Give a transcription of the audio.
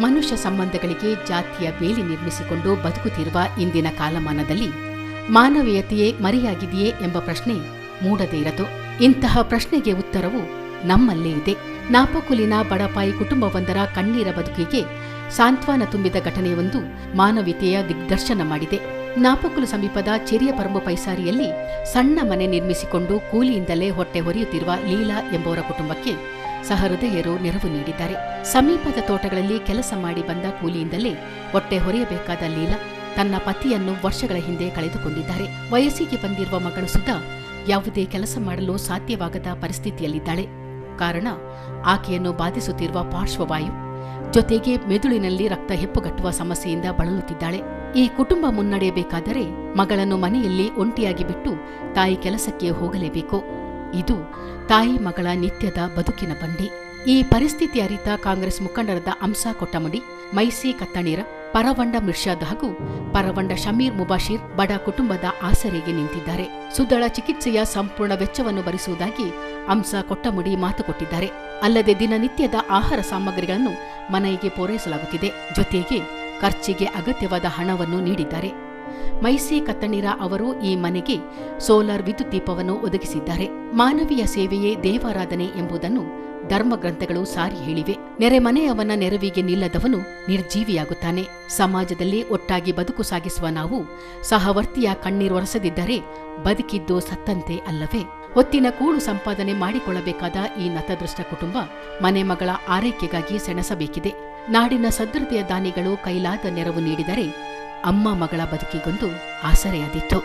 ಮನುಷ್ಯ ಸಂಬಂಧಗಳಿಗೆ ಜಾತಿಯ ಬೇಲಿ ನಿರ್ಮಿಸಿಕೊಂಡು ಬದುಕುತ್ತಿರುವ ಇಂದಿನ ಕಾಲಮಾನದಲ್ಲಿ ಮಾನವೀಯತೆಯೇ ಮರೆಯಾಗಿದೆಯೇ ಎಂಬ ಪ್ರಶ್ನೆ ಮೂಡದೇ ಇರದು. ಇಂತಹ ಪ್ರಶ್ನೆಗೆ ಉತ್ತರವು ನಮ್ಮಲ್ಲೇ ಇದೆ. ನಾಪಕುಲಿನ ಬಡಪಾಯಿ ಕುಟುಂಬವೊಂದರ ಕಣ್ಣೀರ ಬದುಕಿಗೆ ಸಾಂತ್ವನ ತುಂಬಿದ ಘಟನೆಯೊಂದು ಮಾನವೀಯತೆಯ ದಿಗ್ದರ್ಶನ ಮಾಡಿದೆ. ನಾಪಕುಲು ಸಮೀಪದ ಚಿರಿಯ ಪರಂಬ ಪೈಸಾರಿಯಲ್ಲಿ ಸಣ್ಣ ಮನೆ ನಿರ್ಮಿಸಿಕೊಂಡು ಕೂಲಿಯಿಂದಲೇ ಹೊಟ್ಟೆ ಹೊರೆಯುತ್ತಿರುವ ಲೀಲಾ ಎಂಬುವರ ಕುಟುಂಬಕ್ಕೆ ಸಹೃದಯರು ನೆರವು ನೀಡಿದ್ದಾರೆ. ಸಮೀಪದ ತೋಟಗಳಲ್ಲಿ ಕೆಲಸ ಮಾಡಿ ಬಂದ ಕೂಲಿಯಿಂದಲೇ ಹೊಟ್ಟೆ ಹೊರೆಯಬೇಕಾದ ಲೀಲಾ ತನ್ನ ಪತಿಯನ್ನು ವರ್ಷಗಳ ಹಿಂದೆ ಕಳೆದುಕೊಂಡಿದ್ದಾರೆ. ವಯಸ್ಸಿಗೆ ಬಂದಿರುವ ಮಗಳು ಸುಧಾ ಯಾವುದೇ ಕೆಲಸ ಮಾಡಲು ಸಾಧ್ಯವಾಗದ ಪರಿಸ್ಥಿತಿಯಲ್ಲಿದ್ದಾಳೆ. ಕಾರಣ, ಆಕೆಯನ್ನು ಬಾಧಿಸುತ್ತಿರುವ ಪಾರ್ಶ್ವವಾಯು ಜೊತೆಗೆ ಮೆದುಳಿನಲ್ಲಿ ರಕ್ತ ಹೆಪ್ಪುಗಟ್ಟುವ ಸಮಸ್ಯೆಯಿಂದ ಬಳಲುತ್ತಿದ್ದಾಳೆ. ಈ ಕುಟುಂಬ ಮುನ್ನಡೆಯಬೇಕಾದರೆ ಮಗಳನ್ನು ಮನೆಯಲ್ಲಿ ಒಂಟಿಯಾಗಿ ಬಿಟ್ಟು ತಾಯಿ ಕೆಲಸಕ್ಕೆ ಹೋಗಲೇಬೇಕು. ಇದು ತಾಯಿ ಮಗಳ ನಿತ್ಯದ ಬದುಕಿನ ಬಂಡಿ. ಈ ಪರಿಸ್ಥಿತಿ ಅರಿತ ಕಾಂಗ್ರೆಸ್ ಮುಖಂಡರಾದ ಅಂಸ ಕೊಟ್ಟಮಡಿ, ಮೈಸಿ ಕತ್ತಣೀರ, ಪರವಂಡ ಮಿರ್ಷಾದ್ ಹಾಗೂ ಪರವಂಡ ಶಮೀರ್ ಮುಬಾಶಿರ್ ಬಡ ಕುಟುಂಬದ ಆಸರೆಗೆ ನಿಂತಿದ್ದಾರೆ. ಸುದ್ದಳ ಚಿಕಿತ್ಸೆಯ ಸಂಪೂರ್ಣ ವೆಚ್ಚವನ್ನು ಭರಿಸುವುದಾಗಿ ಅಂಸಾ ಕೊಟ್ಟಮುಡಿ ಮಾತು ಕೊಟ್ಟಿದ್ದಾರೆ. ಅಲ್ಲದೆ ದಿನನಿತ್ಯದ ಆಹಾರ ಸಾಮಗ್ರಿಗಳನ್ನು ಮನೆಗೆ ಪೂರೈಸಲಾಗುತ್ತಿದೆ. ಜೊತೆಗೆ ಖರ್ಚಿಗೆ ಅಗತ್ಯವಾದ ಹಣವನ್ನು ನೀಡಿದ್ದಾರೆ. ಮೈಸಿ ಕತ್ತಣ್ಣೀರ ಅವರು ಈ ಮನೆಗೆ ಸೋಲಾರ್ ವಿದ್ಯುತ್ ದೀಪವನ್ನು ಒದಗಿಸಿದ್ದಾರೆ. ಮಾನವೀಯ ಸೇವೆಯೇ ದೇವಾರಾಧನೆ ಎಂಬುದನ್ನು ಧರ್ಮಗ್ರಂಥಗಳು ಸಾರಿ ಹೇಳಿವೆ. ನೆರೆಮನೆಯವನ ನೆರವಿಗೆ ನಿಲ್ಲದವನು ನಿರ್ಜೀವಿಯಾಗುತ್ತಾನೆ. ಸಮಾಜದಲ್ಲಿ ಒಟ್ಟಾಗಿ ಬದುಕು ಸಾಗಿಸುವ ನಾವು ಸಹವರ್ತಿಯ ಕಣ್ಣೀರೊರೆಸದಿದ್ದರೆ ಬದುಕಿದ್ದು ಸತ್ತಂತೆ ಅಲ್ಲವೇ? ಹೊತ್ತಿನ ಕೂಳು ಸಂಪಾದನೆ ಮಾಡಿಕೊಳ್ಳಬೇಕಾದ ಈ ನತದೃಷ್ಟ ಕುಟುಂಬ ಮನೆ ಮಗಳ ಆರೈಕೆಗಾಗಿ ಸೆಣಸಬೇಕಿದೆ. ನಾಡಿನ ಸದೃಢತೆಯ ದಾನಿಗಳು ಕೈಲಾದ ನೆರವು ನೀಡಿದರೆ ಅಮ್ಮ ಮಗಳ ಬದುಕಿಗೊಂದು ಆಸರೆಯಾದಿತ್ತು